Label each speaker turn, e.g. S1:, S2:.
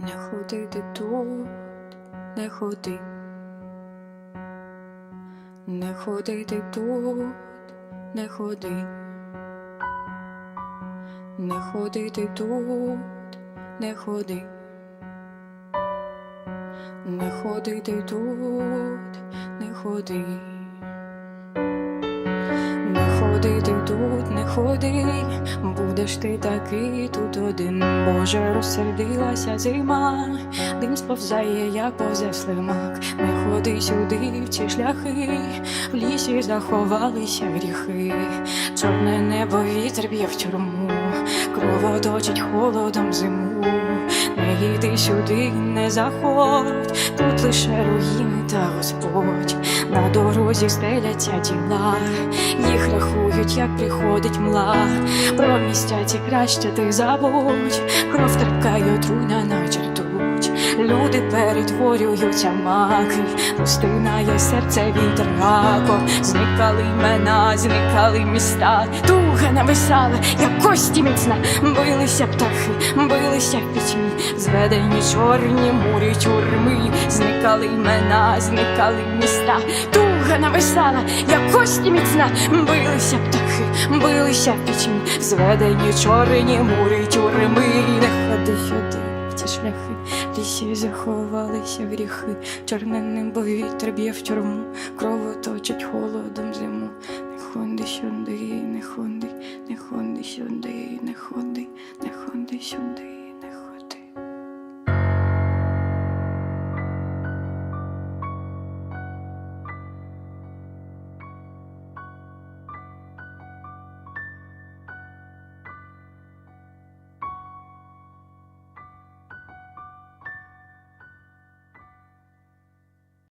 S1: Не ходи ти тут, не ходи. Не ходи ти тут, не ходи. Не ходи ти тут, не ходи. Не ходи ти тут, не ходи. Ходи ти тут, не ходи, будеш ти такий тут один. Боже, розсердилася зима, дим сповзає, як повзе слимак. Не ходи сюди, в ці шляхи, в лісі заховалися гріхи. Чорне небо вітер б'є в тюрму, кровоточить холодом зиму. Не йди сюди, не заходь, тут лише руїни та Господь. На дорозі стеляться тіла, їх рахують, як приходить мла. Про місця краще ти забудь, кров ртуть. Перетворюються маки, пустинає серце вітер раком. Зникали імена, зникали міста, туга нависала, як кості міцна. Билися птахи, билися в пітьмі, зведені чорні мурі тюрми, зникали імена, зникали міста, туга нависала, як кості міцна, билися птахи, билися в пітьмі, зведені чорні мурі тюрми, не ходи сюди, в шляхи, лісі заховалися гріхи, чорне небо вітер б'є в тюрму, кровоточить холодом зиму. Не ходи сюди, не ходи, не ходи сюди, не ходи, не ходи сюди.